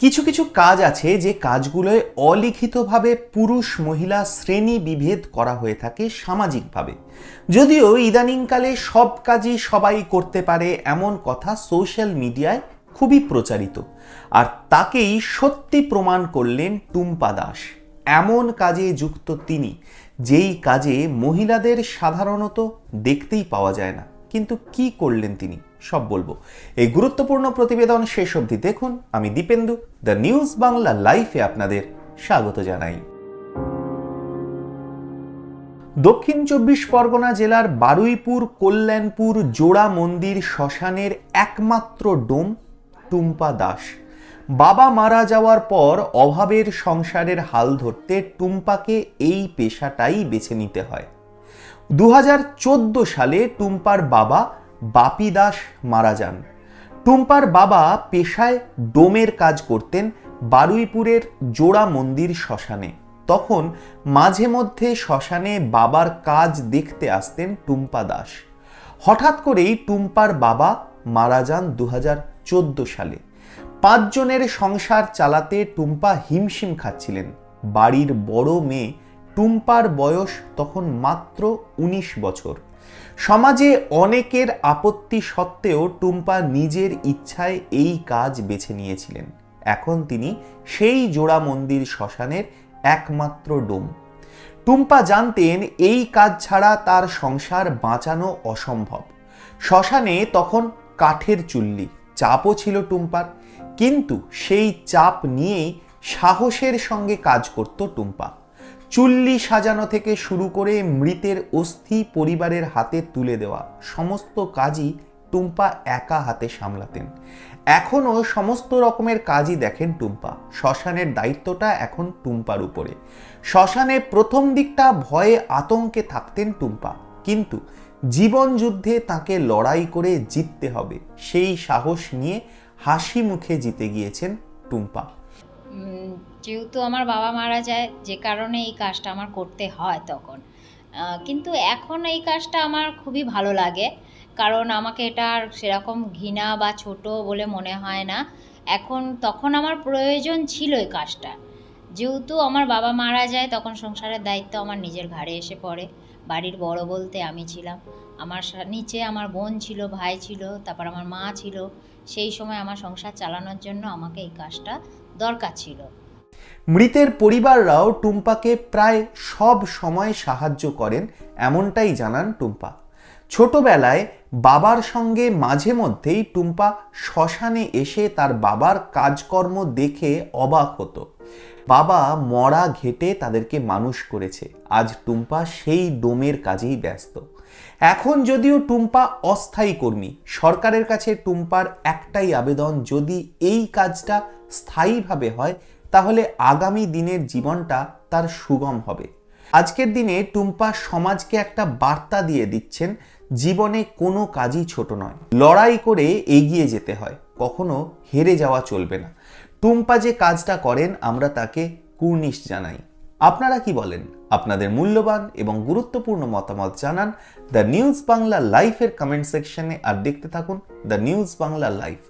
কিছু কিছু কাজ আছে যে কাজগুলোয় অলিখিতভাবে পুরুষ মহিলা শ্রেণি বিভেদ করা হয়ে থাকে সামাজিকভাবে। যদিও ইদানিংকালে সব কাজই সবাই করতে পারে এমন কথা সোশ্যাল মিডিয়ায় খুবই প্রচারিত। আর তাকেই সত্যি প্রমাণ করলেন টুম্পা দাস। এমন কাজে যুক্ত তিনি, যেই কাজে মহিলাদের সাধারণত দেখতেই পাওয়া যায় না। কিন্তু কি করলেন তিনি? সব বলব। এই গুরুত্বপূর্ণ প্রতিবেদন শেষ অবধি দেখুন। আমি দীপেন্দু, দ্য নিউজ বাংলা লাইফে আপনাদের স্বাগত জানাই। দক্ষিণ চব্বিশ পরগনা জেলার বারুইপুর, কল্যাণপুর, জোড়া মন্দির, শ্মশানের একমাত্র ডোম, টুম্পা দাস। বাবা মারা যাওয়ার পর অভাবের সংসারের হাল ধরতে টুম্পাকে এই পেশাটাই বেছে নিতে হয়। দু হাজার চোদ্দ সালে টুম্পার বাবা বাপি দাস মারা যান। টুম্পার বাবা পেশায় ডোমের কাজ করতেন বারুইপুরের জোড়া মন্দির শ্মশানে। তখন মাঝে মধ্যে শ্মশানে বাবার কাজ দেখতে আসতেন টুম্পা দাস। হঠাৎ করেই টুম্পার বাবা মারা যান দু হাজার চোদ্দ সালে। পাঁচজনের সংসার চালাতে টুম্পা হিমশিম খাচ্ছিলেন। বাড়ির বড় মেয়ে টুম্পার বয়স তখন মাত্র ১৯ বছর। সমাজে অনেকের আপত্তি সত্ত্বেও টুম্পা নিজের ইচ্ছায় এই কাজ বেছে নিয়েছিলেন। এখন তিনি সেই জোড়া মন্দির শ্মশানের একমাত্র ডোম। টুম্পা জানতেন এই কাজ ছাড়া তার সংসার বাঁচানো অসম্ভব। শ্মশানে তখন কাঠের চুল্লি, চাপও ছিল টুম্পার, কিন্তু সেই চাপ নিয়েই সাহসের সঙ্গে কাজ করত টুম্পা। চুল্লি সাজানো থেকে শুরু করে মৃতের অস্থি পরিবারের হাতে তুলে দেওয়া, সমস্ত কাজই টুম্পা একা হাতে সামলাতেন। এখনও সমস্ত রকমের কাজই দেখেন টুম্পা। শ্মশানের দায়িত্বটা এখন টুম্পার উপরে। শ্মশানে প্রথম দিকটা ভয়ে আতঙ্কে থাকতেন টুম্পা। কিন্তু জীবন যুদ্ধে তাকে লড়াই করে জিততে হবে, সেই সাহস নিয়ে হাসি মুখে জিতে গিয়েছেন টুম্পা। যেহেতু আমার বাবা মারা যায়, যে কারণে এই কাজটা আমার করতে হয় তখন। কিন্তু এখন এই কাজটা আমার খুবই ভালো লাগে। কারণ আমাকে এটা আর সেরকম ঘৃণা বা ছোট বলে মনে হয় না। এখন তখন আমার প্রয়োজন ছিল এই কাজটা। যেহেতু আমার বাবা মারা যায়, তখন সংসারের দায়িত্ব আমার নিজের ঘাড়ে এসে পড়ে। বাড়ির বড় বলতে আমি ছিলাম। আমার নিচে আমার বোন ছিল, ভাই ছিল, তারপর আমার মা ছিল। সেই সময় আমার সংসার চালানোর জন্য আমাকে এই কাজটা দরকার ছিল। মৃতের পরিবাররাও টুম্পাকে প্রায় সব সময় সাহায্য করেন, এমনটাই জানান টুম্পা। ছোটবেলায় বাবার সঙ্গে মাঝে মধ্যেই টুম্পা শ্মশানে এসে তার বাবার কাজকর্ম দেখে অবাক হতো। বাবা মরা ঘেটে তাদেরকে মানুষ করেছে, আজ টুম্পা সেই ডোমের কাজেই ব্যস্ত। এখন যদিও টুম্পা অস্থায়ী কর্মী, সরকারের কাছে টুম্পার একটাই আবেদন, যদি এই কাজটা স্থায়ীভাবে হয়, তাহলে আগামী দিনের জীবনটা তার সুগম হবে। আজকের দিনে টুম্পা সমাজকে একটা বার্তা দিয়ে দিচ্ছেন, জীবনে কোনো কাজই ছোট নয়। লড়াই করে এগিয়ে যেতে হয়, কখনো হেরে যাওয়া চলবে না। টুম্পা যে কাজটা করেন, আমরা তাকে কুর্নিশ জানাই। আপনারা কি বলেন? আপনাদের মূল্যবান এবং গুরুত্বপূর্ণ মতামত জানান। দ্য নিউজ বাংলা লাইফের কমেন্ট সেকশনে আর দেখতে থাকুন। The news Bangla life.